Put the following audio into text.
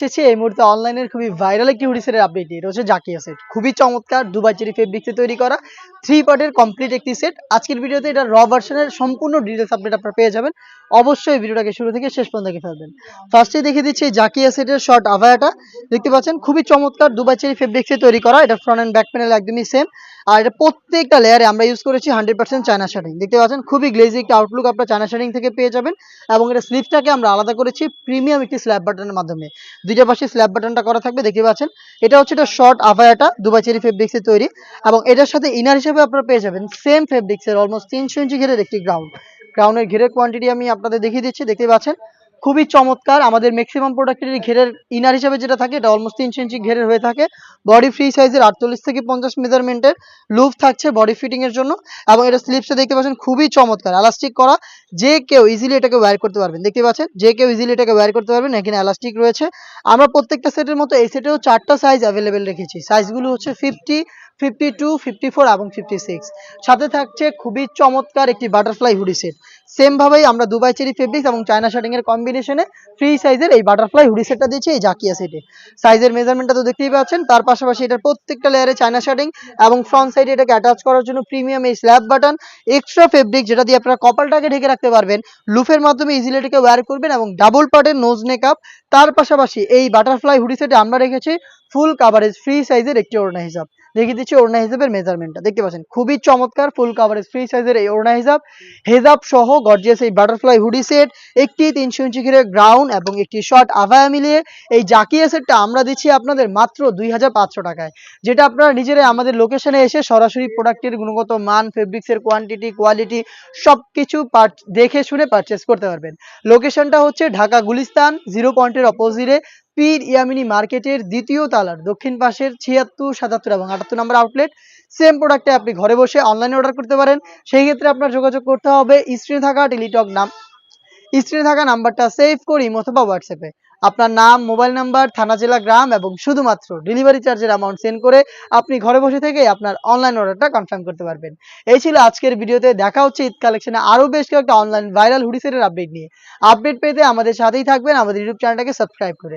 এসেছি এই মুহূর্তে অনলাইনের খুবই ভাইরাল একটি হুডিসের আপডেট এটা হচ্ছে জাকিয়া সেট খুবই চমৎকার, দুবাই চেরি ফেব্রিক্সে তৈরি করা থ্রি পার্টের কমপ্লিট একটি সেট আজকের ভিডিওতে এটা র ভার্সনের সম্পূর্ণ ডিটেলস আপডেট আপনারা পেয়ে যাবেন। অবশ্যই ভিডিওটাকে শুরু থেকে শেষ পর্যন্ত দেখে ফেলবেন। ফার্স্টে দেখে দিচ্ছি জাকিয়া সেটের শর্ট আভায়াটা দেখতে পাচ্ছেন, খুবই চমৎকার, দুবাই চেরি ফেব্রিক্সে তৈরি করা। এটা ফ্রন্ট অ্যান্ড ব্যাক প্যানেল একদমই সেম আর এটা প্রত্যেকটা লেয়ারে আমরা ইউজ করেছি হান্ড্রেড পার্সেন্ট চায়না শার্টিং দেখতে পাচ্ছেন? খুবই গ্লেজি একটা আউটলুক আপনার চায়না শার্টিং থেকে পেয়ে যাবেন এবং এটা স্লিপটাকে আমরা আলাদা করেছি প্রিমিয়াম একটি স্ল্যাব বাটনের মাধ্যমে। দুইটা পাশে স্ল্যাব বাটনটা করা থাকবে, দেখতে পাচ্ছেন? এটা হচ্ছে এটা শর্ট আভায়াটা দুবাই চেরি ফেব্রিক্সের তৈরি। এবং এটার সাথে ইনার হিসেবে আপনারা পেয়ে যাবেন সেম ফেব্রিক্সের অলমোস্ট তিনশো ইঞ্চি ঘেরের একটি গ্রাউন্ড গ্রাউন্ডের ঘেরের কোয়ান্টিটি আমি আপনাদের দেখিয়ে দিচ্ছি, দেখতে পাচ্ছেন? খুবই চমৎকার। আমাদের ম্যাক্সিমাম প্রোডাক্টের ঘেরের ইনার হিসেবে যেটা থাকে, এটা অলমোস্ট তিনশো ইঞ্চি ঘেরের হয়ে থাকে। বডি ফ্রি সাইজের আটচল্লিশ থেকে পঞ্চাশ মেজারমেন্টের লুপ থাকছে বডি ফিটিং এর জন্য। এবং এটা স্লিপসে দেখতে পাচ্ছেন, খুবই চমৎকার। এলাস্টিক করা, যে কেউ ইজিলি এটাকে ওয়্যার করতে পারবেন। দেখতে পাচ্ছেন, যে কেউ ইজিলি এটাকে ওয়্যার করতে পারবেন, এখানে এলাস্টিক রয়েছে। আমরা প্রত্যেকটা সেটের মতো এই সেটেও চারটা সাইজ অ্যাভেলেবেল রেখেছি। সাইজগুলো হচ্ছে fifty fifty two fifty four এবং ফিফটি সিক্স সাথে থাকছে খুবই চমৎকার একটি বাটারফ্লাই হুডি সেট সেম ভাবেই আমরা দুবাই চেরি ফেব্রিক্স এবং চায়না শার্টিং এর কম্বিনেশনে ফ্রি সাইজের এই বাটারফ্লাই হুডি সেটটা দিয়েছি এই জাকিয়া সেটে সাইজের মেজারমেন্টটা তো দেখতেই পাচ্ছেন, তার পাশাপাশি এটার প্রত্যেকটা লেয়ারে চায়না শার্টিং এবং ফ্রন্ট সাইডে এটাকে অ্যাটাচ করার জন্য প্রিমিয়াম এই স্ল্যাব বাটন এক্সট্রা ফেব্রিক যেটা দিয়ে আপনারা কপালটাকে ঢেকে রাখতে পারবেন লুফের মাধ্যমে ইজিলি এটাকে ওয়্যার করবেন এবং ডাবল পার্টের নোজ নেকআপ তার পাশাপাশি এই বাটারফ্লাই হুডি সেটে আমরা রেখেছি ফুল কাভারেজ ফ্রি সাইজের একটি ওড়না হিসাব। দেখিয়ে দিচ্ছি ওড়না হিসাবের মেজারমেন্টটা দেখতে পাচ্ছেন, খুবই চমৎকার ফুল কাভারেজ ফ্রি সাইজের এই ওড়না হিসাব। হেজাব সহ গর্জিয়াস এই বাটারফ্লাই হুডি সেট একটি তিনশো ইঞ্চি ঘিরে গ্রাউন্ড এবং একটি শর্ট আভায়া মিলিয়ে এই জাকিয়া সেটটা আমরা দিচ্ছি আপনাদের মাত্র দুই টাকায়। যেটা আপনারা নিজেরাই আমাদের লোকেশনে এসে সরাসরি প্রোডাক্টের গুণগত মান ফেব্রিক্সের কোয়ান্টিটি কোয়ালিটি সব কিছু দেখে শুনে পারচেস করতে পারবেন। লোকেশনটা হচ্ছে ঢাকা গুলিস্তান জিরো পয়েন্টের অপোজিটে পীর ইয়ামিনী মার্কেটের দ্বিতীয় তালার দক্ষিণ পাশের ছিয়াত্তর, সাতাত্তর এবং আটাত্তর নম্বর আউটলেট সেম প্রোডাক্টে আপনি ঘরে বসে অনলাইনে অর্ডার করতে পারেন। সেই ক্ষেত্রে আপনার যোগাযোগ করতে হবে স্ক্রিনে থাকা টেলিটক নাম, স্ক্রিনে থাকা নাম্বারটা সেভ করি অথবা হোয়াটসঅ্যাপে আপনার নাম মোবাইল নাম্বার থানা, জেলা, গ্রাম এবং শুধুমাত্র ডেলিভারি চার্জের অ্যামাউন্ট সেন্ড করে আপনি ঘরে বসে থেকে আপনার অনলাইন অর্ডারটা কনফার্ম করতে পারবেন। এই ছিল আজকের ভিডিওতে। দেখা হচ্ছে ঈদ কালেকশনে আরও বেশ কয়েকটা অনলাইন ভাইরাল হুডিসেটের আপডেট নিয়ে। আপডেট পেতে আমাদের সাথেই থাকবেন। আমাদের ইউটিউব চ্যানেলটাকে সাবস্ক্রাইব করে।